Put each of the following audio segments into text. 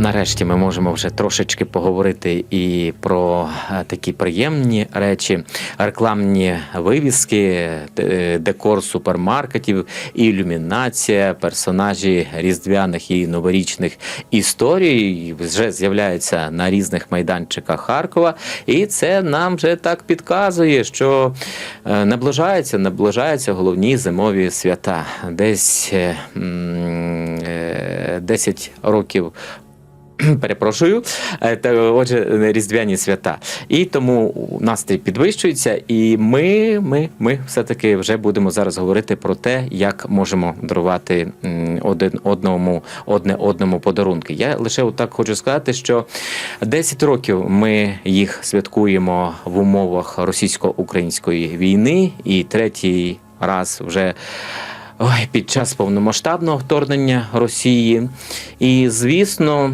Нарешті ми можемо вже трошечки поговорити і про е, такі приємні речі, рекламні вивіски, е, декор супермаркетів, ілюмінація, персонажі різдвяних і новорічних історій вже з'являються на різних майданчиках Харкова, і це нам вже так підказує, що е, наближаються, наближаються головні зимові свята. Десь е, е, 10 років Перепрошую, Е, отже, різдвяні свята. І тому настрій підвищується, і ми, ми, ми все-таки вже будемо зараз говорити про те, як можемо дарувати один одному одне одному подарунки. Я лише отак хочу сказати, що 10 років ми їх святкуємо в умовах російсько-української війни, і третій раз вже. Ой, під час повномасштабного вторгнення Росії. І, звісно,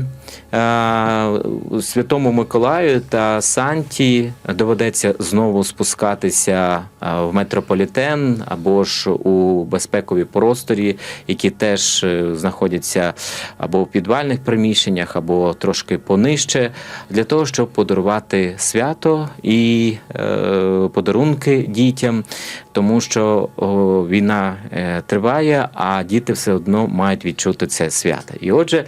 Святому Миколаю та Санті доведеться знову спускатися е, в метрополітен або ж у безпекові просторі, які теж е, знаходяться або в підвальних приміщеннях, або трошки понижче, для того, щоб подарувати свято і е, подарунки дітям, тому що війна е, триває, а діти все одно мають відчути це свято. І отже.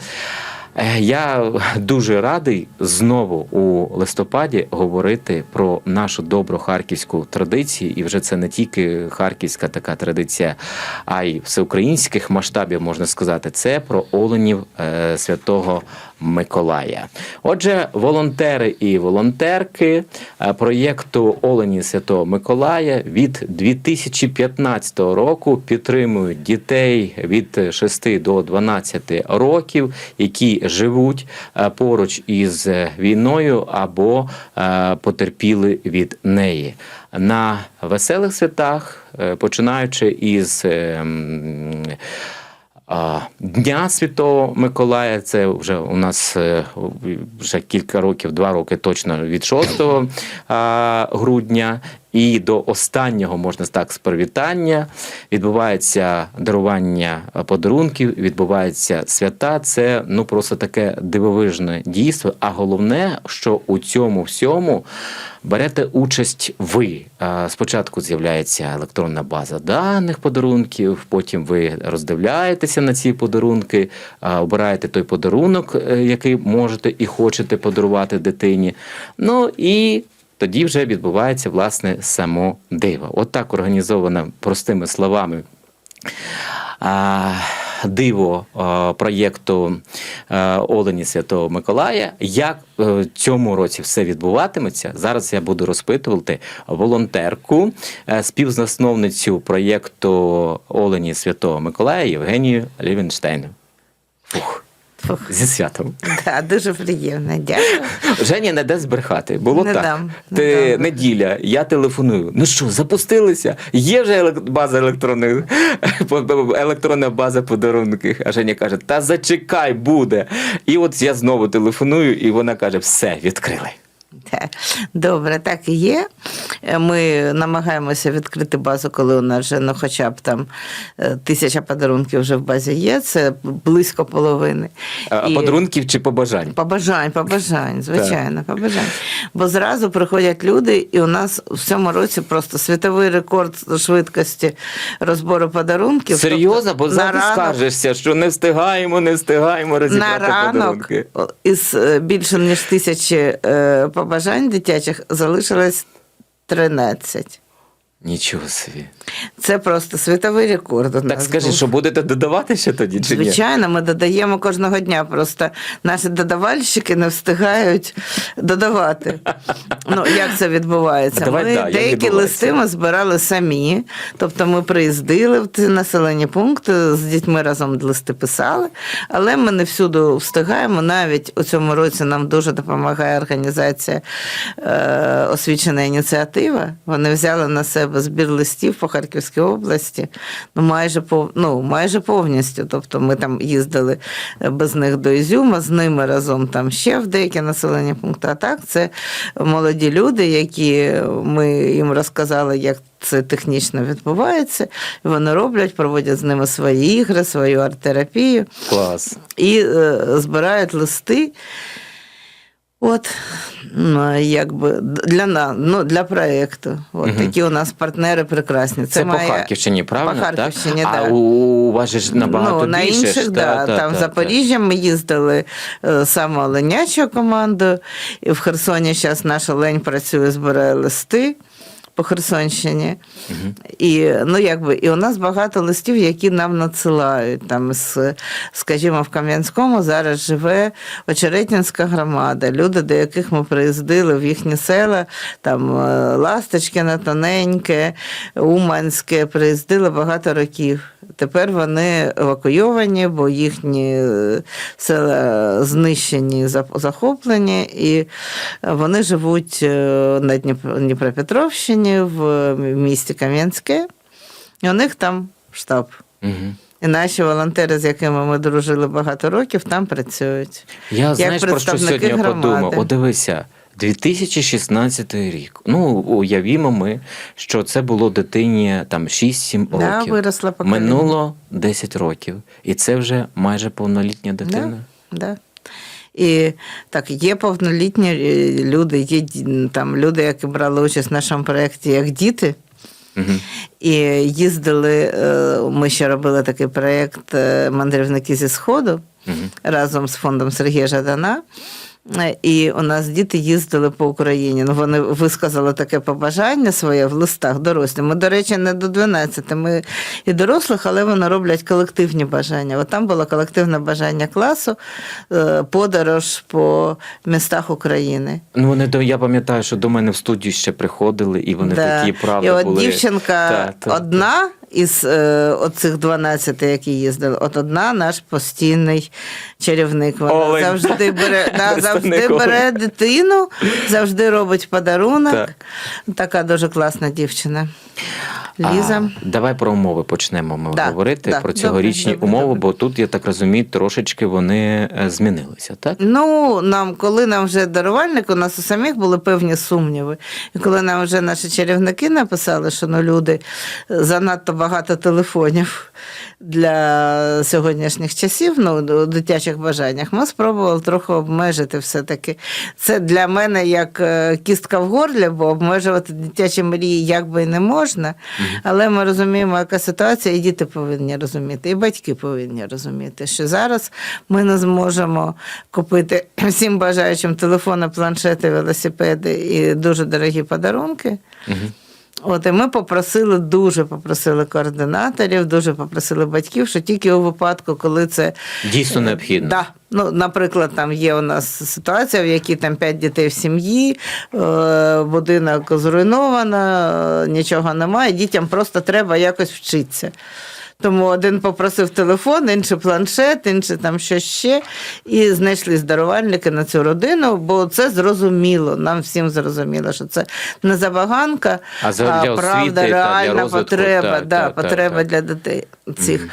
Е, Я дуже радий знову у листопаді говорити про нашу добру харківську традицію, і вже це не тільки харківська така традиція, а й всеукраїнських масштабів можна сказати. Це про оленів е, святого Миколая. Отже, волонтери і волонтерки е, проєкту Олені Святого Миколая від 2015 року підтримують дітей від 6 до 12 років, які живуть е, поруч із війною або е, потерпіли від неї. На веселих святах, починаючи із е, м, а, Дня Святого Миколая, це вже у нас е, вже кілька років, два роки точно від 6 грудня. І до останнього можна так з відбувається дарування подарунків, відбувається свята. Це ну просто таке дивовижне дійство. А головне, що у цьому всьому берете участь ви. Спочатку з'являється електронна база даних подарунків, потім ви роздивляєтеся на ці подарунки, обираєте той подарунок, е, який можете і хочете подарувати дитині. Ну і тоді вже відбувається власне само диво. От так організовано простими словами. Диво проєкту Олені Святого Миколая. Як е, в цьому році все відбуватиметься? Зараз я буду розпитувати волонтерку, е, співзасновницю проєкту Олені Святого Миколая Євгенію Лівенштейн. Фух. Зі святом. Да, дуже приємно. Дякую. Женя не дасть збрехати. Було Не так. дам, не Ти дам. неділя, я телефоную. Ну що, запустилися? Є вже елек- база електронних електронна база подарунків. А Женя каже: Та зачекай, буде. І от я знову телефоную, і вона каже: все, відкрили. Да. Добре, так і є. Е, Ми намагаємося відкрити базу, коли у нас вже ну, хоча б там е, тисяча подарунків вже в базі є. Це близько половини. А І- Подарунків чи побажань? Побажань, побажань, звичайно, побажань. Бо зразу приходять люди, і у нас в цьому році просто світовий рекорд швидкості розбору подарунків. Серйозно, бо Тобто на завжди ранок- скажешся, що не встигаємо, не встигаємо на розібрати ранок подарунки. із е, більше ніж тисячі е, побажань дитячих залишилось 13. Нічого собі. Це просто світовий рекорд. У Так нас скажи, був. що будете додавати ще тоді? Чи ні? Звичайно, ми додаємо кожного дня. Просто наші додавальщики не встигають додавати. Ну, як це відбувається? Давай, ми да, як деякі відбувається? листи ми збирали самі. Тобто ми приїздили в ці населені пункти, з дітьми разом листи писали, але ми не всюди встигаємо. Навіть у цьому році нам дуже допомагає організація е, освічена ініціатива. Вони взяли на себе збір листів по Харківській області, ну майже пов, ну, майже повністю. Тобто ми там їздили е, без них до Ізюма, з ними разом там ще в деякі населені пункти. А так це молоді люди, які ми їм розказали, як це технічно відбувається. Вони роблять, проводять з ними свої ігри, свою арт-терапію Клас. і е, збирають листи. От, ну, якби для на, ну, для проекту. От угу. такі у нас партнери прекрасні. Це, по має- Харківщині, правильно? По Харківщині, так? да. А у, вас же ж набагато ну, на більше. інших, ж, да, та, та, там та, Запоріжжя Запоріжжя ми їздили е, саме Оленячою командою, і в Херсоні зараз наша лень працює, збирає листи по Херсонщині. І, ну, якби, і у нас багато листів, які нам надсилають. Там, з, скажімо, в Кам'янському зараз живе Очеретнянська громада. Люди, до яких ми приїздили в їхні села, там е, Ласточкине, Тоненьке, Уманське, приїздили багато років. Тепер вони евакуйовані, бо їхні е, села знищені, захоплені, і вони живуть е, на Дніп- Дніпропетровщині, в місті Кам'янське, і у них там штаб. Мгм. І наші волонтери, з якими ми дружили багато років, там працюють. Я знаєш, про що сьогодні громади. подумав? О, дивися. 2016 рік. Ну, уявімо ми, що це було дитині там 6-7 Да, років. виросла покоління. Минуло 10 років. І це вже майже повнолітня дитина. Да, да. І так, є повнолітні е, люди, є там люди, які брали участь в нашому проєкті як діти. І їздили, е, ми ще робили такий проєкт е, Мандрівники зі Сходу разом з фондом Сергія Жадана. Е, І у нас діти їздили по Україні. Ну, вони висказали таке побажання своє в листах дорослі. Ми, до речі, не до 12, ми і дорослих, але вони роблять колективні бажання. От там було колективне бажання класу, е, подорож по містах України. Ну, вони до я пам'ятаю, що до мене в студію ще приходили, і вони Да. такі правда І от були. дівчинка Та, та, одна із е, оцих 12, які їздили, от одна наш постійний чарівник. Вона Олень. завжди бере, да, завжди бере дитину, завжди робить подарунок. Так. Така дуже класна дівчина. Ліза. А, давай про умови почнемо ми Да, говорити да, про цьогорічні добре, умови, добре. бо тут, я так розумію, трошечки вони е, змінилися, так? Ну, нам, коли нам вже дарувальник, у нас у самих були певні сумніви. І коли нам вже наші чарівники написали, що ну, люди занадто багато телефонів для сьогоднішніх часів, ну, у дитячих бажаннях, ми спробували трохи обмежити все-таки. Це для мене як е, кістка в горлі, бо обмежувати дитячі мрії як би і не можна. Але ми розуміємо, яка ситуація, і діти повинні розуміти, і батьки повинні розуміти, що зараз ми не зможемо купити всім бажаючим телефони, планшети, велосипеди і дуже дорогі подарунки. От і ми попросили, дуже попросили координаторів, дуже попросили батьків, що тільки у випадку, коли це Дійсно необхідно. Да. Ну, наприклад, там є у нас ситуація, в якій там п'ять дітей в сім'ї, е, будинок зруйновано, е, нічого немає, дітям просто треба якось вчитися. Тому один попросив телефон, інший планшет, інший там що ще. І знайшли дарувальники на цю родину, бо це зрозуміло. Нам всім зрозуміло, що це не забаганка, А для правда, та реальна розвитку, потреба. так, да, так, потреба так. для дітей цих.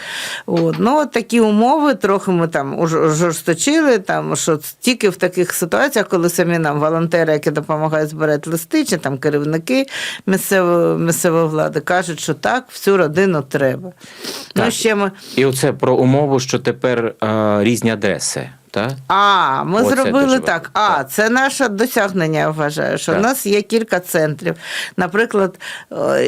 От. Ну, от такі умови, трохи ми там жорсточили, там, що тільки в таких ситуаціях, коли самі нам волонтери, які допомагають збирати листи, чи там керівники місцевої, місцевої влади, кажуть, що так, всю родину треба. Ну, ще ми... І оце про умову, що тепер е, різні адреси, так? А, ми Оце зробили так. А, це наше досягнення, я вважаю, що Так. у нас є кілька центрів. Наприклад,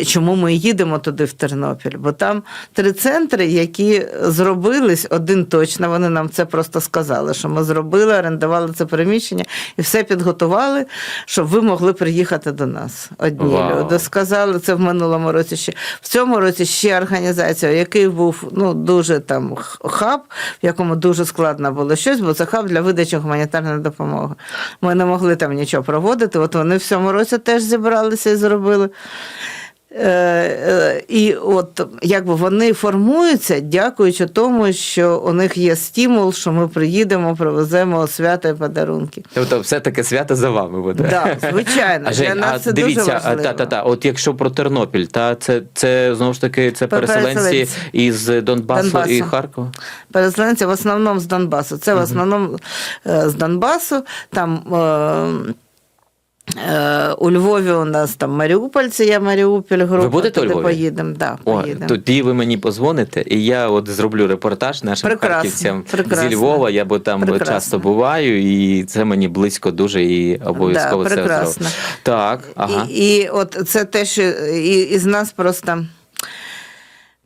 чому ми їдемо туди в Тернопіль? Бо там три центри, які зробились, один точно, вони нам це просто сказали, що ми зробили, орендували це приміщення і все підготували, щоб ви могли приїхати до нас. Одні Вау. люди сказали це в минулому році ще. В цьому році ще організація, який був ну, дуже там хаб, в якому дуже складно було щось, бо це хаб для видачі гуманітарної допомоги. Ми не могли там нічого проводити. От вони в цьому році теж зібралися і зробили. Е, е, І от якби вони формуються, дякуючи тому, що у них є стимул, що ми приїдемо, привеземо свято і подарунки. Тобто, все-таки свято за вами буде. Да, звичайно, А, Жень, для нас а це дивіться, дуже важливо. та, та, та, от якщо про Тернопіль, та це, це знову ж таки це переселенці Переселенці. із Донбасу, Донбасу. і Харкова. Переселенці в основному з Донбасу. Це в основному е, з Донбасу. Там е, у Львові у нас там Маріупольці, я Маріуполь група. Ви будете у Львові? поїдемо. Да, О, поїдемо. тоді ви мені позвоните, і я от зроблю репортаж нашим Прекрасно, харківцям прекрасно. зі Львова. Я бо там Прекрасно. часто буваю, і це мені близько дуже і обов'язково Да, це прекрасно. зроблю. Так, ага. І, і от це те, що і, із нас просто,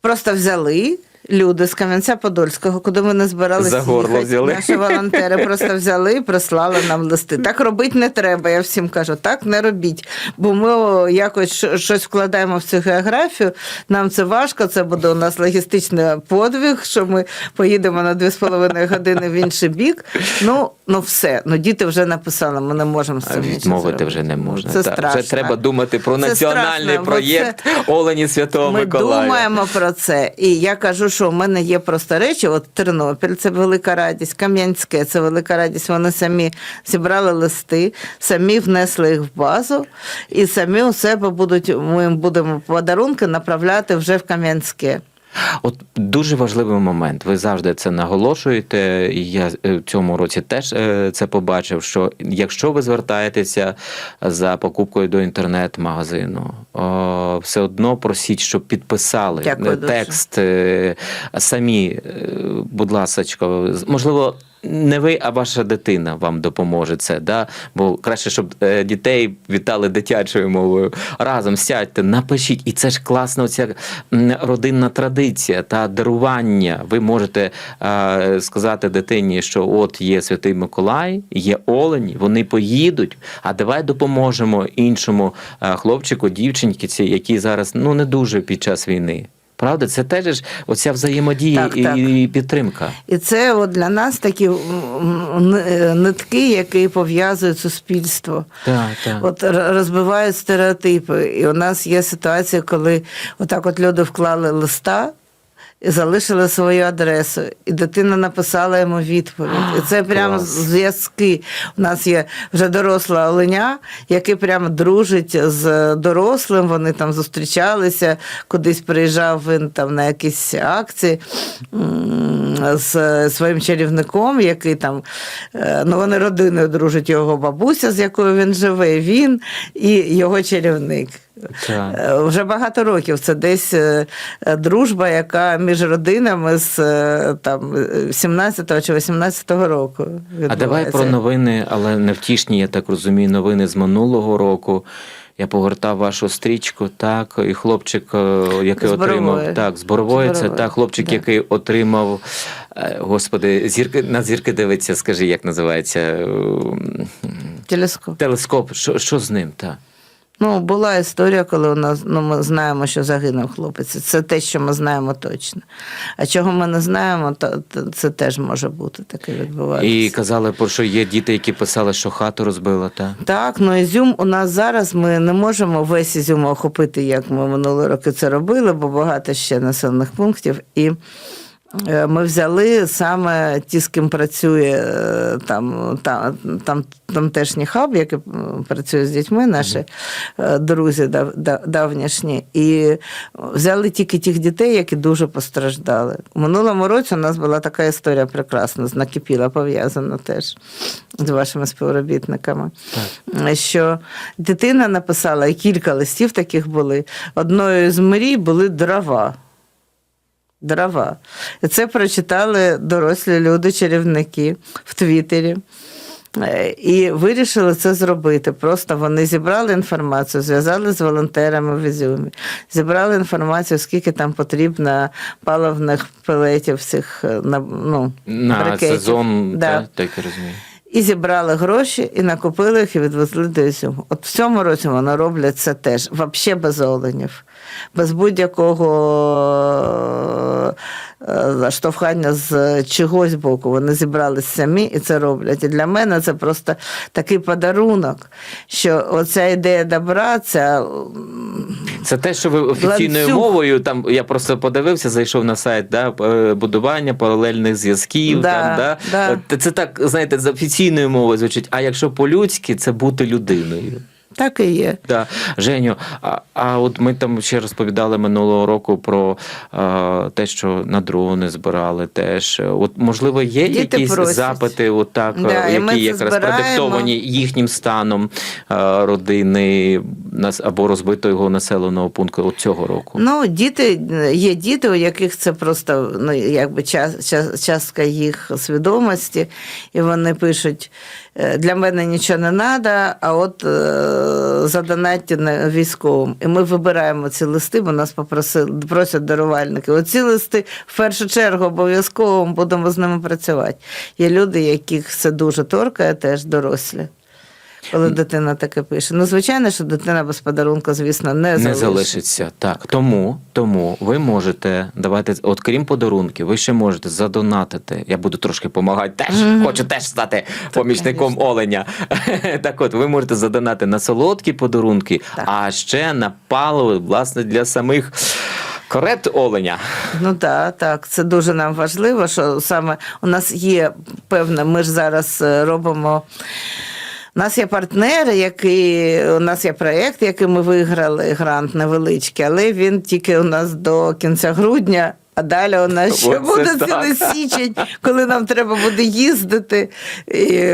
просто взяли. Люди з Кам'янця-Подольського, куди ми не збиралися їхати. Наші волонтери просто взяли і прислали нам листи. Так робити не треба. Я всім кажу, так не робіть. Бо ми якось щось вкладаємо в цю географію. Нам це важко. Це буде у нас логістичний подвиг, що ми поїдемо на 2,5 години в інший бік. Ну, ну все. Ну діти вже написали, ми не можемо нічого Відмовити вже не можна. Це Так, страшно. Вже треба думати про Це національний страшно, проєкт Олені Святого Ми Миколая. думаємо про це. І я кажу, що у мене є просто речі. От Тернопіль це велика радість, Кам'янське це велика радість. Вони самі зібрали листи, самі внесли їх в базу, і самі у себе будуть. Ми будемо подарунки направляти вже в Кам'янське. От дуже важливий момент. Ви завжди це наголошуєте. І я е, в цьому році теж е, це побачив. Що якщо ви звертаєтеся за покупкою до інтернет-магазину, все одно просіть, щоб підписали Дякую текст дуже. самі, е, будь ласка, можливо. Не ви, а ваша дитина вам допоможе це. Да? Бо краще, щоб е, дітей вітали дитячою мовою. Разом сядьте, напишіть. І це ж класна оця родинна традиція та дарування. Ви можете е, сказати дитині, що от є Святий Миколай, є Олені, вони поїдуть. А давай допоможемо іншому хлопчику, дівчинці, ці, які зараз ну не дуже під час війни. Правда, це теж ж оця взаємодія Так, і, так. і підтримка. І це от для нас такі е, нитки, які пов'язують суспільство. Так, так. От розбивають стереотипи. І у нас є ситуація, коли отак от люди вклали листа. І залишили свою адресу, і дитина написала йому відповідь. І це прямо зв'язки. У нас є вже доросла оленя, який прямо дружить з дорослим. Вони там зустрічалися, кудись приїжджав він там на якісь акції з своїм чарівником, який там е, ну вони родиною дружать його бабуся, з якою він живе, він і його чарівник. Так. Е, Вже багато років це десь е, е, дружба, яка між родинами з там е, 17 чи 18 року. А давай про новини, але не втішні, я так розумію, новини з минулого року. Я погортав вашу стрічку, так, і хлопчик, який З отримав так, з Борової, це так, хлопчик, да. який отримав, господи, зірки на зірки дивиться, скажи, як називається е, телескоп. телескоп. Що, що з ним? Так. Ну, була історія, коли у нас ну, ми знаємо, що загинув хлопець. Це те, що ми знаємо точно. А чого ми не знаємо, то, то це теж може бути таке відбуватися. І казали, про що є діти, які писали, що хату розбила, так. Так, ну Ізюм у нас зараз ми не можемо весь Ізюм охопити, як ми минулі роки це робили, бо багато ще населених пунктів. І ми взяли саме ті, з ким працює е, там, там, там тамтешній хаб, який працює з дітьми, наші е, друзі дав, дав- давнішні, і взяли тільки тих дітей, які дуже постраждали. У минулому році у нас була така історія прекрасна, з накипіла пов'язана теж з вашими співробітниками. Що дитина написала, і кілька листів таких були. Одною з мрій були дрова. Дрова. Це прочитали дорослі люди, чарівники в Твіттері. Е, І вирішили це зробити. Просто вони зібрали інформацію, зв'язали з волонтерами в Ізюмі, зібрали інформацію, скільки там потрібно паливних пелетів цих е, на, ну, На брикетів. сезон, Да. так, так я розумію. І зібрали гроші, і накупили їх, і відвезли до Ізюму. От в цьому році вони роблять це теж, взагалі без оленів, без будь-якого е, заштовхання з чогось боку. Вони зібрались самі і це роблять. І для мене це просто такий подарунок, що оця ідея добра, ця Це те, що ви офіційною Ланцюг. мовою, там я просто подивився, зайшов на сайт да, е, будування паралельних зв'язків. Да, там, да? да. Це так, знаєте, з офіційною мовою звучить. А якщо по-людськи, це бути людиною. так і є. Да. Женю, а, а от ми там ще розповідали минулого року про а, те, що на дрони збирали теж. От, можливо, є Діти якісь просять. запити, от так, Да, які якраз збираємо. продиктовані їхнім станом а, родини або розбитого населеного пункту от цього року? Ну, діти є діти, у яких це просто ну, якби час, час, частка їх свідомості, і вони пишуть: «Е, для мене нічого не треба, а от е, задонатьте на військовим. І ми вибираємо ці листи, бо нас попросили, просять дарувальники. Оці листи в першу чергу обов'язково будемо з ними працювати. Є люди, яких це дуже торкає, теж дорослі. Коли дитина таке пише. Ну, звичайно, що дитина без подарунка, звісно, не, Не залишиться. залишиться. Так. Тому, тому ви можете давати, от крім подарунків, ви ще можете задонатити. Я буду трошки допомагати. Теж хочу теж стати помічником конечно. оленя. так от, ви можете задонати на солодкі подарунки, Так. а ще на паливо, власне, для самих корет оленя. Ну так, так. Це дуже нам важливо, що саме у нас є певне, ми ж зараз е, робимо. У нас є партнер, який у нас є проєкт, який ми виграли, грант невеличкий, але він тільки у нас до кінця грудня. А далі у нас ще Оце буде так. цілий січень, коли нам треба буде їздити. І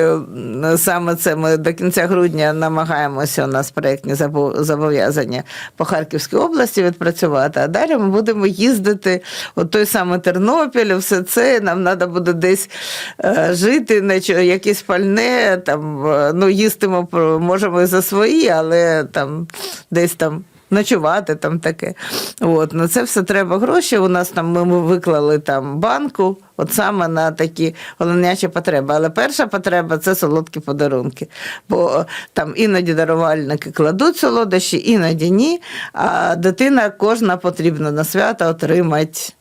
саме це ми до кінця грудня намагаємося. У нас проєктні зобов'язання по Харківській області відпрацювати. А далі ми будемо їздити от той самий Тернопіль, все це. Нам треба буде десь е, жити, якесь пальне. Там, е, ну, їстимо можемо і за свої, але там десь там. Ночувати там таке. От, на це все треба гроші. У нас там ми, виклали там банку, от саме на такі головнячі потреби. Але перша потреба це солодкі подарунки. Бо там іноді дарувальники кладуть солодощі, іноді ні. А дитина кожна потрібна на свято отримати.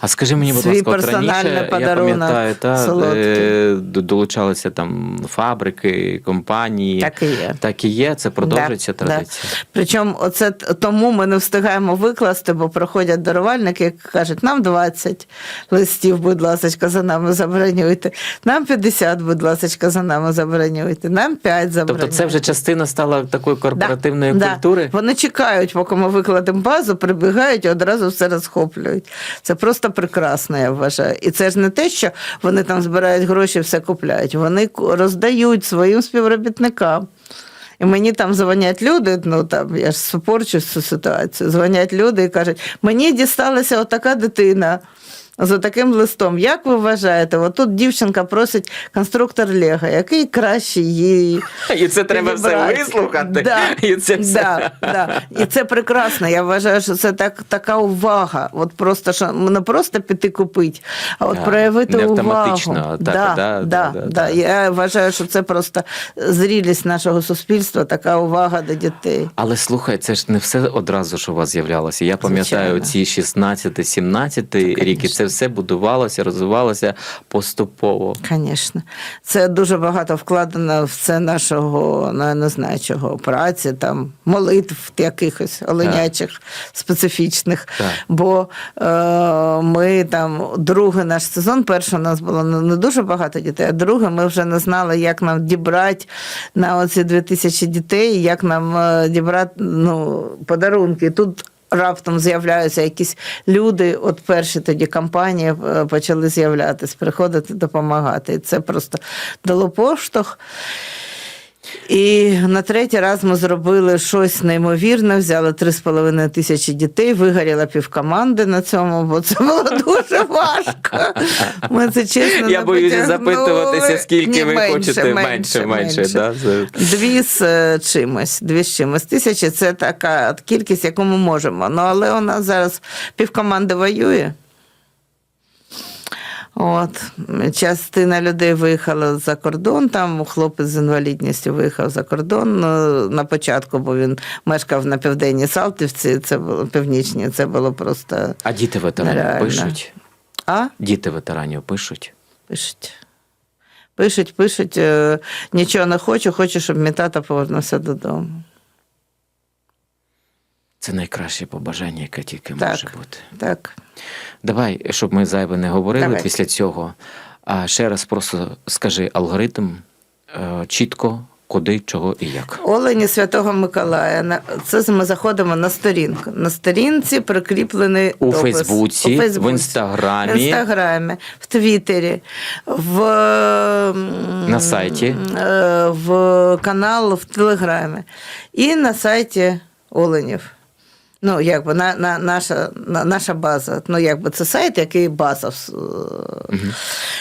А скажи мені, будь Свій ласка, от раніше я пам'ятаю, та, е, долучалися там фабрики, компанії. Так і є. Так і є, це продовжується Да, традиція. Да. Причому оце тому ми не встигаємо викласти, бо проходять дарувальники, які кажуть, нам 20 листів, будь ласка, за нами забронюйте. Нам 50, будь ласка, за нами забронюйте. Нам 5 забронюйте. Тобто це вже частина стала такої корпоративної Да, культури. Да. Вони чекають, поки ми викладемо базу, прибігають і одразу все розхоплюють. Це просто прекрасна, я вважаю. І це ж не те, що вони там збирають гроші, все купляють. Вони роздають своїм співробітникам. І мені там дзвонять люди, ну там я ж супорчу цю ситуацію. Дзвонять люди і кажуть, мені дісталася отака дитина. За таким листом, як ви вважаєте, от тут дівчинка просить конструктор Лего, який краще їй І це треба все вислухати. Да, І це все. Да, да. І це прекрасно. Я вважаю, що це так, така увага. От просто що не просто піти купити, а от Да, проявити не увагу. автоматично, а так, да, да, да, да, да. Я вважаю, що це просто зрілість нашого суспільства, така увага до дітей. Але слухай, це ж не все одразу ж у вас з'являлося. Я пам'ятаю ці 16-17 рік, і це все будувалося, розвивалося поступово. Звісно, це дуже багато вкладено в це нашого, ну, я не знаю чого, праці, там, молитв якихось оленячих, специфічних. Так. Бо е, ми там другий наш сезон, перший у нас було не, не дуже багато дітей, а другий ми вже не знали, як нам дібрати на оці 2000 дітей, як нам е, дібрати ну, подарунки. Тут Раптом з'являються якісь люди, от перші тоді компанії е, почали з'являтися, приходити допомагати. І це просто дало поштовх. І на третій раз ми зробили щось неймовірне, взяли 3,5 тисячі дітей, вигоріла півкоманди на цьому, бо це було дуже важко. Ми це чесно Я боюся запитуватися, скільки Ні, ви хочете менше, менше. Да? Дві з е, чимось, дві з чимось тисячі це така кількість, яку ми можемо. Ну, але у нас зараз півкоманди воює. От, частина людей виїхала за кордон, там хлопець з інвалідністю виїхав за кордон ну, на початку, бо він мешкав на південній Салтівці, це було північній, це було просто А діти ветерани Нереально. пишуть. А? Діти ветеранів пишуть. Пишуть. Пишуть, пишуть, е, нічого не хочу, хочу, щоб мій тато повернувся додому. Це найкраще побажання, яке тільки Так. може бути. Так. Давай, щоб ми зайве не говорили Давай. після цього. А ще раз просто скажи алгоритм е, чітко, куди, чого і як. Олені Святого Миколая. Це ми заходимо на сторінку. На сторінці прикріплений У допис. Фейсбуці, У Фейсбуці, в Інстаграмі. в Інстаграмі, в Твіттері, в, На сайті. е, в канал в Телеграмі і на сайті Оленів. Ну, якби на, на, наша, на, наша база. Ну, якби це сайт, який база. Угу.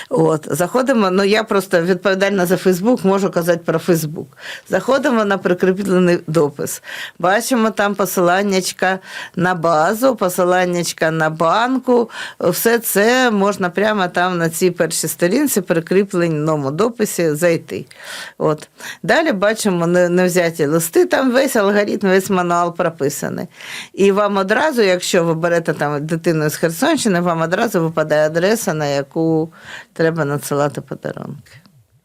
От, заходимо, ну я просто відповідальна за Фейсбук, можу казати про Фейсбук. Заходимо на прикріплений допис. Бачимо там посиланнячка на базу, посиланнячка на банку. Все це можна прямо там на цій першій сторінці, прикріпленому дописі зайти. От. Далі бачимо невзяті листи, там весь алгоритм, весь мануал прописаний. І вам одразу, якщо ви берете там дитину з Херсонщини, вам одразу випадає адреса, на яку треба надсилати подарунки.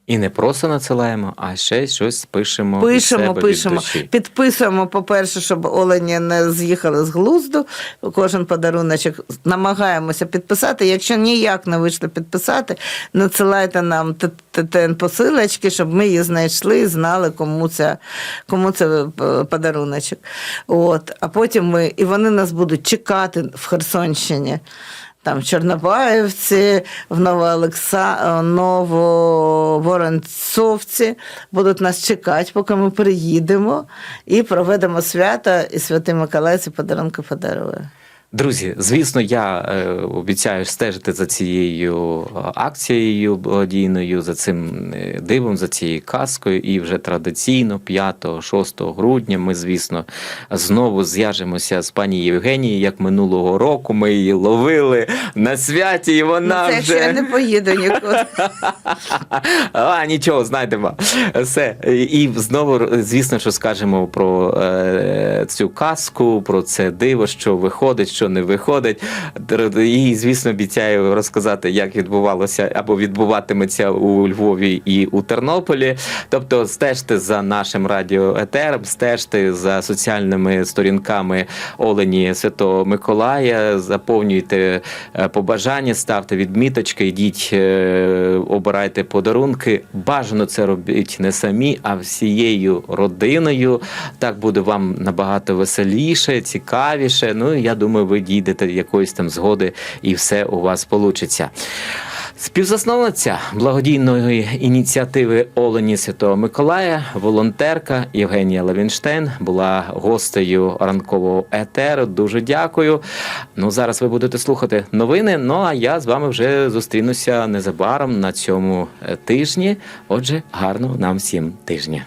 І не просто надсилаємо, а ще щось пишемо. від Пишемо, від пишемо, душі. підписуємо, по-перше, щоб олені не з'їхали з глузду. Кожен подаруночок намагаємося підписати. Якщо ніяк не вийшло підписати, надсилайте нам ТТН посилочки, щоб ми її знайшли і знали, кому це, кому це е, подаруночок. От. А потім ми, і вони нас будуть чекати в Херсонщині. Там в Чорнобаївці, в Новоолекса... Нововоронцовці будуть нас чекати, поки ми приїдемо і проведемо свято, і Святий Миколаївці ці подарунки подарує. Друзі, звісно, я е, обіцяю стежити за цією е, акцією благодійною, за цим е, дивом, за цією казкою. І вже традиційно, 5-6 грудня, ми, звісно, знову зв'яжемося з пані Євгенією, як минулого року. Ми її ловили на святі, і вона ну, це вже я не поїду нікуди. а, нічого, знайдемо. Все. І знову, звісно, що скажемо про цю казку, про це диво, що виходить, що не виходить. І, звісно, обіцяю розказати, як відбувалося або відбуватиметься у Львові і у Тернополі. Тобто, стежте за нашим радіоетером, стежте за соціальними сторінками Олені Святого Миколая, заповнюйте е, побажання, ставте відміточки, йдіть, е, обирайте подарунки. Бажано це робіть не самі, а всією родиною. Так буде вам набагато веселіше, цікавіше. Ну я думаю, ви дійдете якоїсь там згоди, і все у вас получиться. Співзасновниця благодійної ініціативи Олені Святого Миколая, волонтерка Євгенія Левінштейн була гостею ранкового етеру. Дуже дякую. Ну зараз ви будете слухати новини. Ну а я з вами вже зустрінуся незабаром на цьому е, тижні. Отже, гарного нам всім тижня.